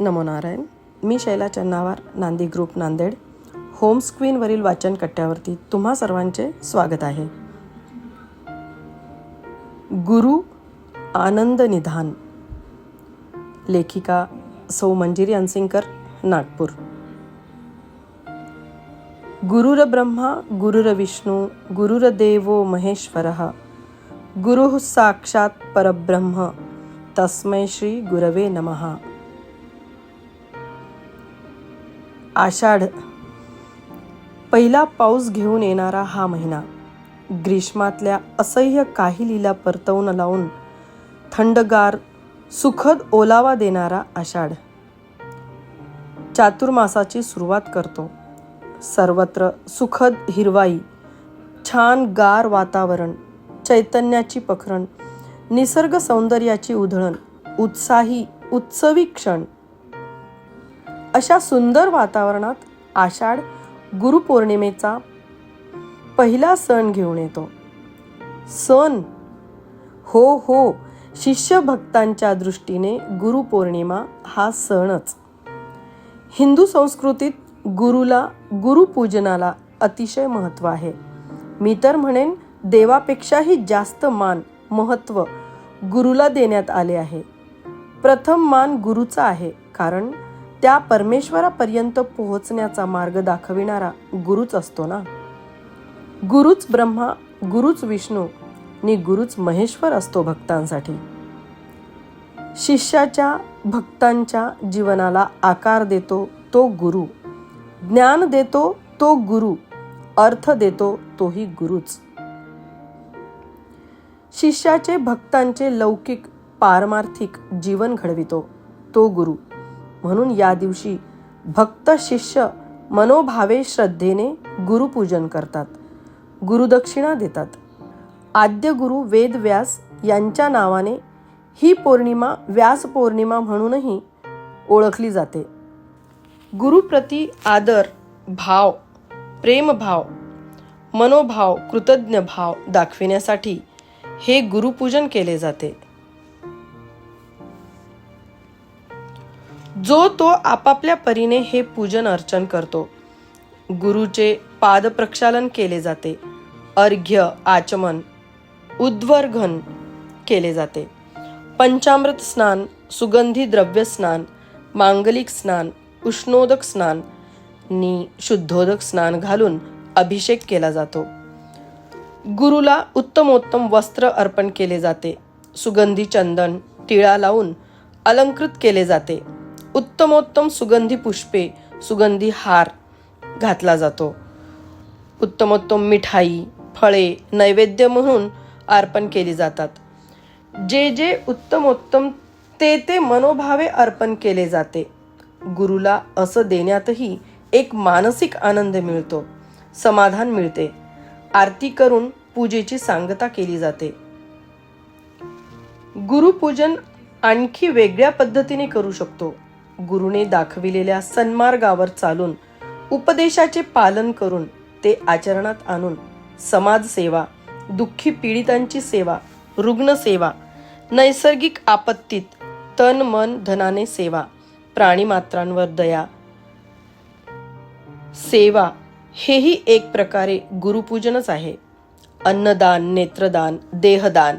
नमो नारायण. मी Shaila Channawar Nandi group Nanded. Home स्क्रीनवरील वाचन कट्ट्यावरती तुम्हा सर्वांचे स्वागत आहे. गुरु आनंद निधान. लेखिका सौ मंजिरी अनसिंकर नागपूर. गुरुर ब्रह्मा गुरुर विष्णू गुरुर देवो महेश्वरः. गुरुः साक्षात परब्रह्म. तस्मै श्री गुरवे नमः. आषाढ. पहिला पाऊस घेऊन येणारा हा महिना. ग्रीष्मातल्या असह्य काही लीला परतवून लावून थंडगार सुखद ओलावा देणारा आषाढ. चातुर्मासाची सुरुवात करतो. सर्वत्र सुखद हिरवाई छान गार वातावरण चैतन्याची पखरण निसर्ग सौंदर्याची उधळण उत्साही उत्सवी क्षण. अशा सुंदर वातावरणात आषाढ गुरुपौर्णिमेचा पहिला सण घेऊन येतो. सण हो हो शिष्य भक्तांच्या दृष्टीने गुरुपौर्णिमा हा सणच. हिंदू संस्कृतीत गुरुला गुरुपूजनाला अतिशय महत्त्व आहे. मी तर म्हणेन देवापेक्षाही जास्त मान महत्त्व गुरुला देण्यात आले आहे. प्रथम मान गुरुचा आहे कारण त्या परमेश्वरापर्यंत पोहोचण्याचा मार्ग दाखविणारा गुरुच असतो ना? गुरुच ब्रह्मा गुरुच विष्णू आणि गुरुच महेश्वर असतो भक्तांसाठी. शिष्याच्या भक्तांच्या जीवनाला आकार देतो तो गुरु. ज्ञान देतो तो गुरु. अर्थ देतो तोही गुरुच. शिष्याचे भक्तांचे लौकिक पारमार्थिक जीवन घडवितो तो गुरु. म्हणून या दिवशी भक्त शिष्य मनोभावे श्रद्धेने गुरुपूजन करतात गुरुदक्षिणा देतात. आद्य गुरु वेद व्यास यांच्या नावाने ही पौर्णिमा व्यास पौर्णिमा म्हणूनही ओळखली जाते. गुरुप्रती आदर भाव प्रेमभाव मनोभाव कृतज्ञ भाव दाखविण्यासाठी हे गुरुपूजन केले जाते. जो तो आपापल्या परीने हे पूजन अर्चन करतो. गुरुचे पाद प्रक्षालन केले जाते. अर्घ्य आचमन उद्वर्घन केले जाते. पंचामृत स्नान सुगंधी द्रव्य स्नान मांगलिक स्नान उष्णोदक स्नान नि शुद्धोदक स्नान घालून अभिषेक केला जातो. गुरुला उत्तमोत्तम वस्त्र अर्पण केले जाते. सुगंधी चंदन टिळा लावून अलंकृत केले जाते. उत्तमोत्तम सुगंधी पुष्पे सुगंधी हार घातला जातो. उत्तमोत्तम मिठाई फळे नैवेद्य म्हणून अर्पण केली जातात. जे जे उत्तमोत्तम ते ते मनोभावे अर्पण केले जाते. गुरुला असं देण्यातही एक मानसिक आनंद मिळतो समाधान मिळते. आरती करून पूजेची सांगता केली जाते. गुरुपूजन आणखी वेगळ्या पद्धतीने करू शकतो. गुरुने दाखविलेल्या सन्मार्गावर चालून उपदेशाचे पालन करून ते आचरणात आणून समाजसेवा दुःखी पीडितांची सेवा रुग्णसेवा नैसर्गिक आपत्तीत तन मन धनाने सेवा प्राणीमात्रांवर दया सेवा हेही एक प्रकारे गुरुपूजनच आहे. अन्नदान नेत्रदान देहदान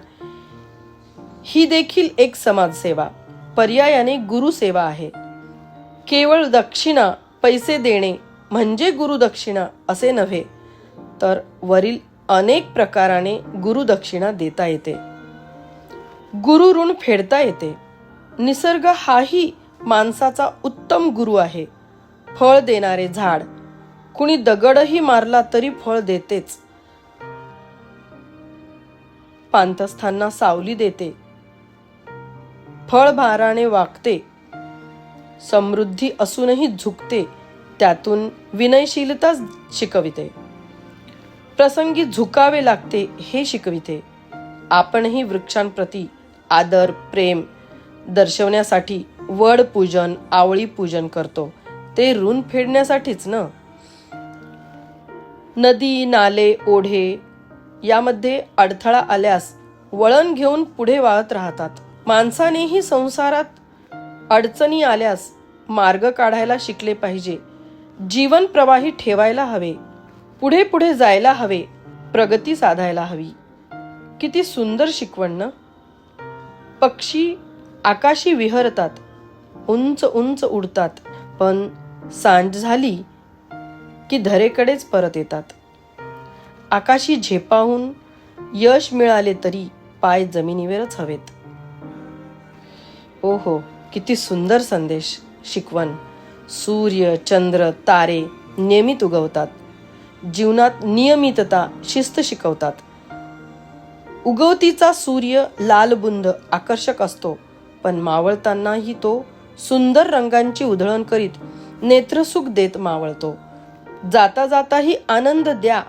ही देखील एक समाजसेवा पर्यायाने गुरुसेवा आहे. केवळ दक्षिणा पैसे देणे म्हणजे गुरुदक्षिणा असे नव्हे तर वरील अनेक प्रकाराने गुरुदक्षिणा देता येते. गुरु ऋण फेडता येते. निसर्ग हाही माणसाचा उत्तम गुरु आहे. फळ देणारे झाड कुणी दगडही मारला तरी फळ देतेच. पांतस्थांना सावली देते. फळभाराने वागते समृद्धी असूनही झुकते त्यातून विनयशीलता शिकविते. प्रसंगी झुकावे लागते हे शिकविते. आपणही वृक्षांप्रती आदर प्रेम दर्शवण्यासाठी वड पूजन आवळी पूजन करतो. ते ऋण फेडण्यासाठीच ना? नदी नाले ओढे यामध्ये अडथळा आल्यास वळण घेऊन पुढे वाळत राहतात. माणसानेही संसारात अडचणी आल्यास मार्ग काढायला शिकले पाहिजे. जीवन प्रवाही ठेवायला हवे. पुढे पुढे जायला हवे. प्रगती साधायला हवी. किती सुंदर शिकवण ना. पक्षी आकाशी विहरतात. उंच उंच उडतात. पण सांज झाली की धरेकडेच परत येतात. आकाशी झेपाहून यश मिळाले तरी पाय जमिनीवरच हवेत. ओहो. किती सुंदर संदेश. शिकवण. सूर्य चंद्र तारे नियमित उगवतात. जीवनात नियमितता शिस्त शिकवतात. उगवतीचा सूर्य लालबुंद आकर्षक असतो. पण मावळतानाही तो सुंदर रंगांची उधळण करीत नेत्रसुख देत मावळतो. जाता जाताही आनंद द्या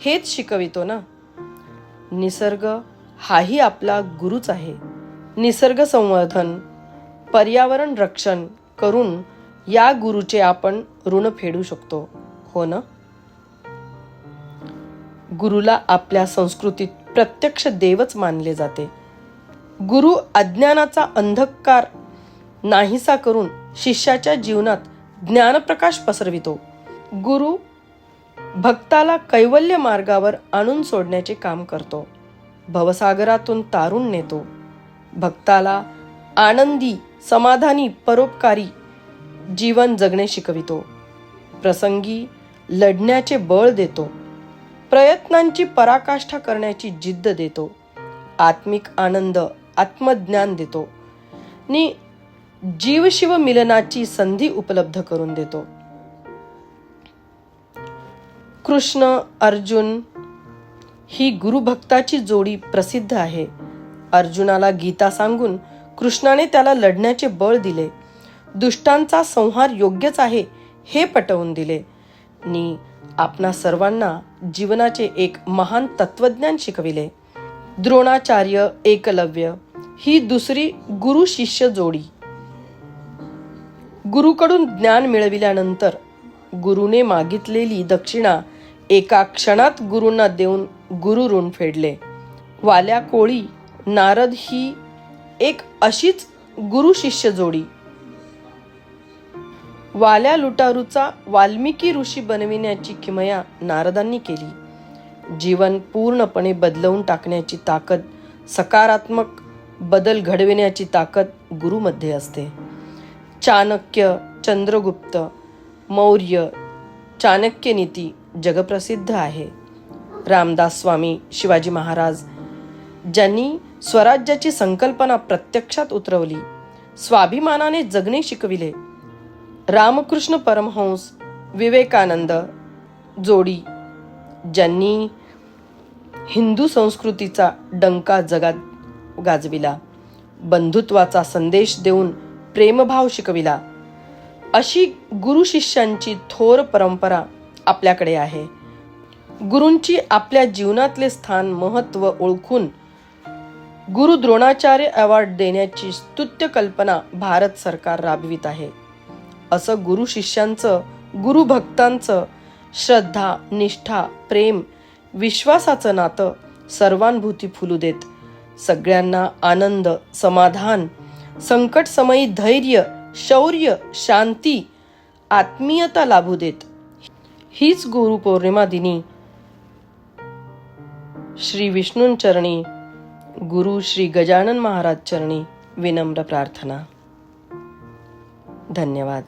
हेच शिकवितो ना. निसर्ग हाही आपला गुरुच आहे. निसर्ग संवर्धन पर्यावरण रक्षण करून या गुरुचे आपण ऋण फेडू शकतो हो ना? गुरुला आपल्या संस्कृतीत प्रत्यक्ष देवच मानले जाते. गुरु अज्ञानाचा अंधकार नाहीसा करून शिष्याच्या जीवनात ज्ञानप्रकाश पसरवितो. गुरु भक्ताला कैवल्य मार्गावर आणून सोडण्याचे काम करतो. भवसागरातून तारून नेतो. भक्ताला आनंदी समाधानी परोपकारी जीवन जगणे शिकवितो. प्रसंगी लढण्याचे बळ देतो. प्रयत्नांची पराकाष्ठा करण्याची जिद्द देतो. आत्मिक आनंद आत्मज्ञान देतो. नि जीवशिव मिलनाची संधी उपलब्ध करून देतो. कृष्ण अर्जुन ही गुरुभक्ताची जोडी प्रसिद्ध आहे. अर्जुनाला गीता सांगून कृष्णाने त्याला लढण्याचे बळ दिले. दुष्टांचा संहार योग्यच आहे हे पटवून दिले. नी आपणा सर्वांना जीवनाचे एक महान तत्वज्ञान शिकविले. द्रोणाचार्य एकलव्य ही दुसरी गुरु शिष्य जोडी. गुरुकडून ज्ञान मिळविल्यानंतर गुरुने मागितलेली दक्षिणा एका क्षणात गुरूंना देऊन गुरु ऋण फेडले. वाल्या कोळी नारद ही एक अशीच गुरु शिष्य जोडी. वाल्या लुटारूचा वाल्मिकी ऋषी बनविण्याची किमया नारदांनी केली. जीवन पूर्णपणे बदलवून टाकण्याची ताकद सकारात्मक बदल घडविण्याची ताकद गुरुमध्ये असते. चाणक्य चंद्रगुप्त मौर्य चाणक्य नीती जगप्रसिद्ध आहे. रामदास स्वामी शिवाजी महाराज ज्यांनी स्वराज्याची संकल्पना प्रत्यक्षात उतरवली स्वाभिमानाने जगणे शिकविले. रामकृष्ण परमहंस विवेकानंद जोडी ज्यांनी हिंदू संस्कृतीचा डंका जगात गाजविला बंधुत्वाचा संदेश देऊन प्रेमभाव शिकविला. अशी गुरु शिष्यांची थोर परंपरा आपल्याकडे आहे. गुरूंची आपल्या जीवनातले स्थान महत्त्व ओळखून गुरु द्रोणाचार्य अवॉर्ड देण्याची स्तुत्य कल्पना भारत सरकार राबवित आहे. असं गुरु शिष्यांचं गुरु भक्तांचं श्रद्धा निष्ठा प्रेम विश्वासाचं नातं सर्वांभूती फुलू देत. सगळ्यांना आनंद समाधान संकट समयी धैर्य शौर्य शांती आत्मीयता लाभू देत. हीच गुरु पौर्णिमा दिनी श्री विष्णूंचरणी गुरु श्री गजानन महाराज चरणी विनम्र प्रार्थना. धन्यवाद.